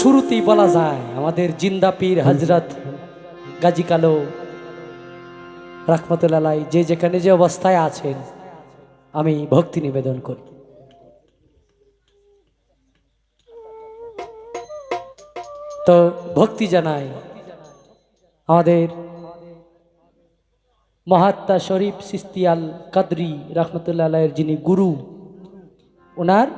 শুরুতেই বলা যায়, আমাদের জিন্দাপীর হজরত গাজী কালো রাহমতুল্লাহ যে যেখানে যে অবস্থায় আছেন, আমি ভক্তি নিবেদন করি। তো ভক্তি জানাই আমাদের মহাত্মা শরীফ সিস্তিয়াল কাদরি রহমতুল্লাহ যিনি গুরু, ওনার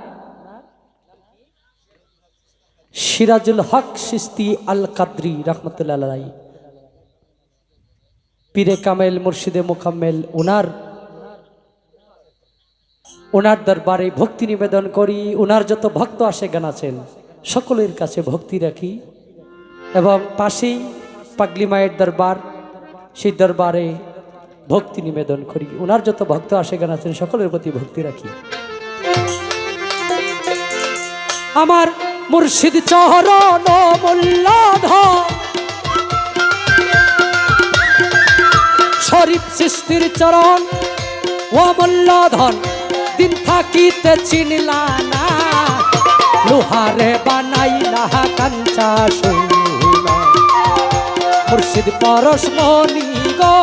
সিরাজুল হক সিস্তি আল কাদ্রি রহমতুল্লাহ পীরে কামেল মুর্শিদে মোকাম্মেল ওনার ওনার দরবারে ভক্তি নিবেদন করি ওনার যত ভক্ত আসে গান আছেন, সকলের কাছে ভক্তি রাখি। এবং পাশেই পাগলি মায়ের দরবার, সেই দরবারে ভক্তি নিবেদন করি। ওনার যত ভক্ত আসে গান আছেন, সকলের প্রতি ভক্তি রাখি। আমার মুর্শিদ চরণ মূল্যধর শরীফ সৃষ্টির চরণ, ও মূল্যধন দিন থাকিতে চিনলা না। লোহারে বানাইলা কাঞ্চা মুর্শিদ পরশ মনি গো,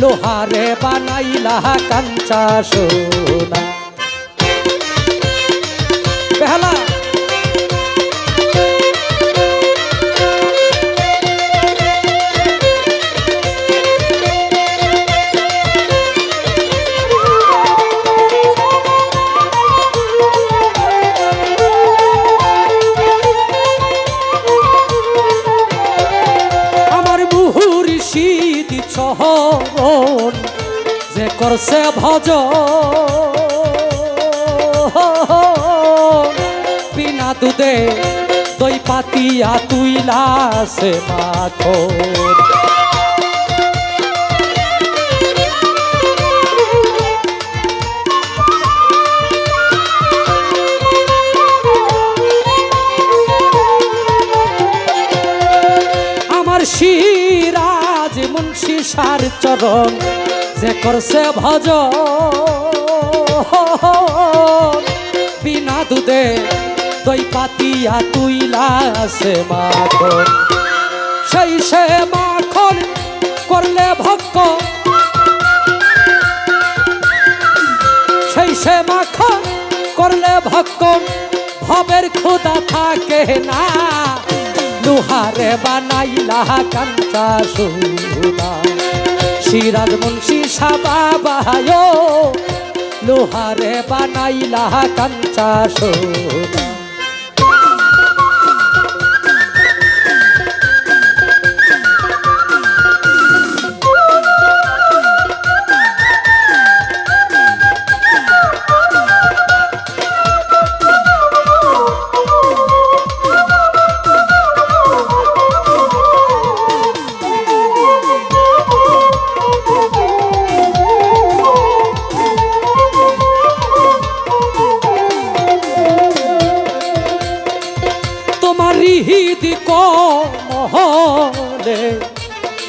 লোহারে বানাইলা কাঞ্চা সোনা করছে ভজ। বিনা দুধে দই পাতিয়া তুইলা সে মাখন আমার সিরাজ মুন্সি সার চরণ। যে করছে ভজ। বিনা দুধে দই পাতিয়া তুইলা সে মাখন সেই সে মাখন করলে ভক্ত। সেই সে মাখন করলে ভক্ত। ভবের ক্ষুদা থাকে না। লোহারে বানাইলা কাঞ্চা সুনা সিরাজ মুন্সি সাবাবায় লোহারে বানাইলা কাঞ্চা সোনা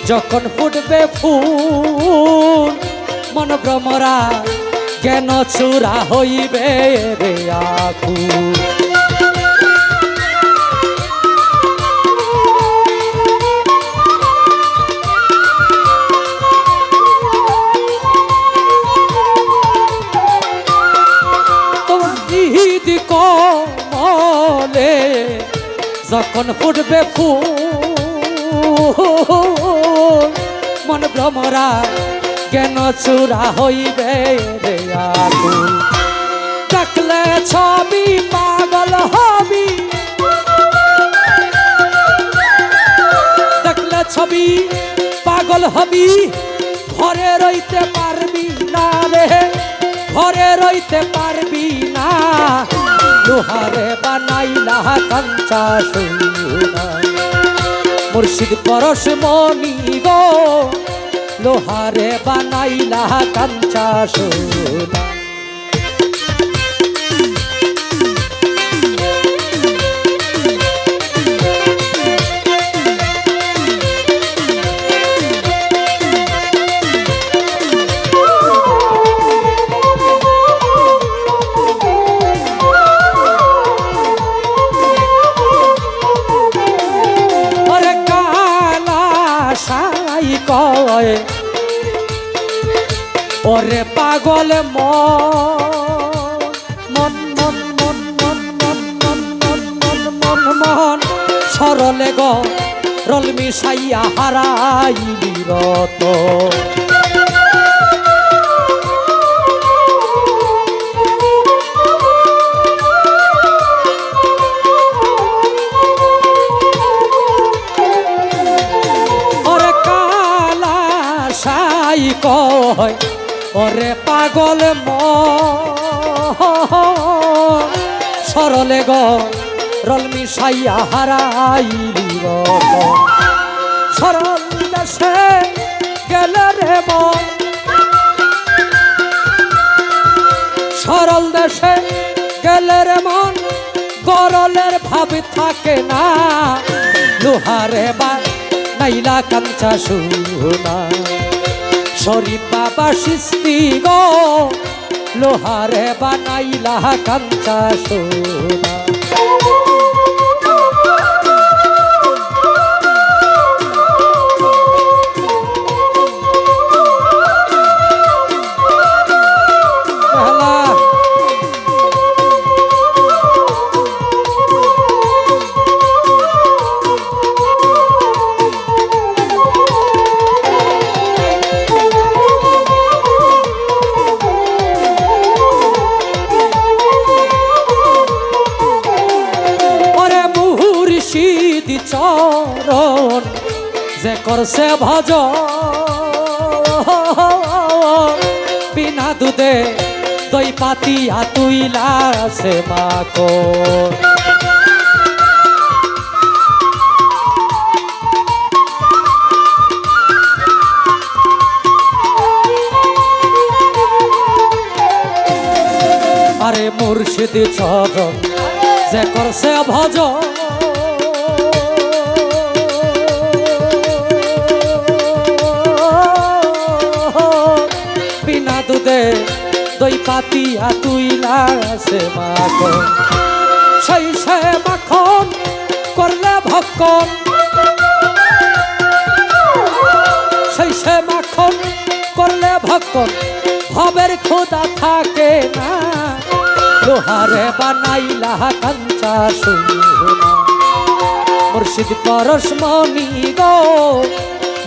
যখন ফুটবে ফুল মন ভ্রমরা জ্ঞান চূড়া হইবে রে আকুল। যখন ফুটবে ফুল মন ভ্রমরা, জ্ঞান চূড়া হইবে দেখলে ছবি পাগল হবি। দেখলে ছবি পাগল হবি, ঘরে রইতে পারবি না রে। ঘরে রইতে পারবি না। লোহারে বানাইলা কাঞ্চা সোনা মুর্শিদ পরশ মনি গো। লোহারে বানাইলা কাঞ্চা ওরে পাগল মন মন মন মন মন মন মন মন মন মন। সরলে গ, রল মিশাইয়া হারাইলি রত ওরে কালা সাই কয় ওরে পাগল ম সরলে গ রল মিশাইয়া হারাইলি রত সরল দেশে গেলে রে মন। সরল দেশে গেলে রে মন, গরলের ভাব থাকে না। লোহারে বা নাইলা কাঞ্চা সুনা। শরীফ বাবা সিস্তি গো লোহারে বানাইলা কাঞ্চা সুনা। যে করছে ভজ। বিনা দুধে দই পাতিয়া তুইলা সে মাকো আরে মুর্শিদ চরণ যে করছে ভজ দই পাতিয়া তুই লাসে মাখন। সেই সে মাখন করলে ভক্ষণ। সেই সে মাখন করলে ভক্ষণ। ভবের খোদা থাকে না। লোহারে বানাইলা কাঞ্চা সুনা মুর্শিদ পরশমণি গো,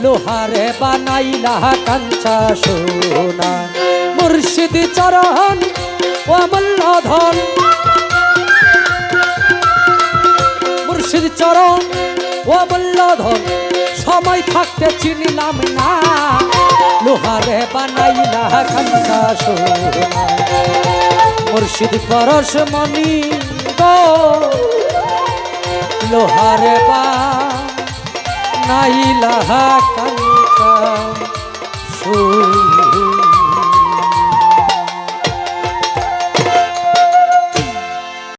লোহারে বানাইলা কাঞ্চা সোনা মুর্শিদ চরণ ও মল্লধন মুর্শিদ চরণ, ও মল্লধন সময় থাকতে চিনিলাম না, লোহারে বানাইলা সোনা। মুর্শিদ পরশমণি গো, লোহারে বা নাইলাহা কাঞ্চা সুর